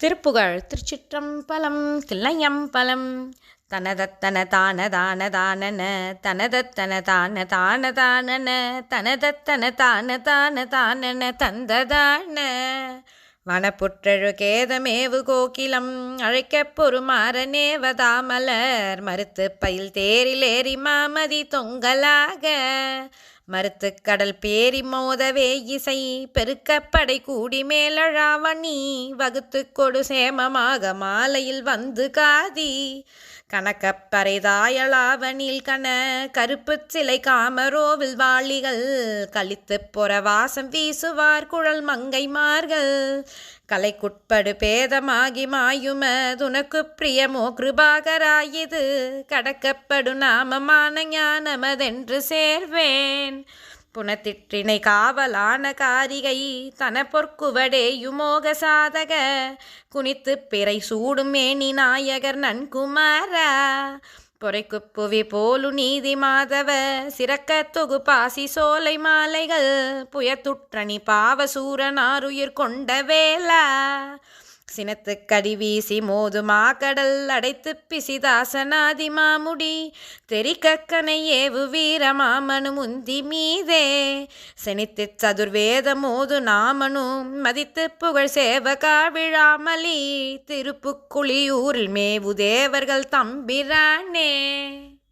திருப்புகழ் திருச்சிற்றம்பலம் தில்லையம்பலம். தனதத்தன தான தான தானன. தனதத்தன தான தான தானன. தனதத்தன தான தான தானன. தந்ததான வனப்புற்றழு கேதமேவு கோகிலம். அழைக்கப் பொறுமாறனேவதாமலர் மறுத்து பயில் தேரிலேறி மாமதி தொங்கலாக. மறுத்து கடல் பேரி மோதவே இசை பெருக்கப்படை கூடி மேலழாவணி வகுத்து கொடு சேமமாக மாலையில் வந்து காதி. கணக்கப்பறைதாயளாவனில் கண கருப்பு சிலை காமரோவில் வாளிகள் கழித்து புற வாசம் வீசுவார் குழல் மங்கைமார்கள் கலைக்குட்படு பேதமாகி மாயும துனக்கு பிரியமோ கிருபாகராயிது. கடக்கப்படு நாமமான ஞானமதென்று சேர்வேன். புனத்திற்றினை காவலான காரிகை தன பொற்குவடேயுமோக சாதக குனித்து பிறை சூடும் மேனி நாயகர் நன்குமாரா. பொறைக்குப் புவி போலு நீதி மாதவ சிறக்க தொகுப்பாசி சோலை மாலைகள் புயத்துற்றணி பாவசூரனாருயிர் கொண்ட வேலா சினத்து கடி வீசி மோதுமா கடல் அடைத்து பிசிதாசனாதி மாமுடி. தெரிக்கக்கனை ஏவு வீரமாமனு முந்தி மீதே. செனித்து சதுர்வேத மோது நாமனும் மதித்து புகழ் சேவகா விழாமலி. திருப்புக்குழியூரில் மேவு தேவர்கள் தம்பிரானே.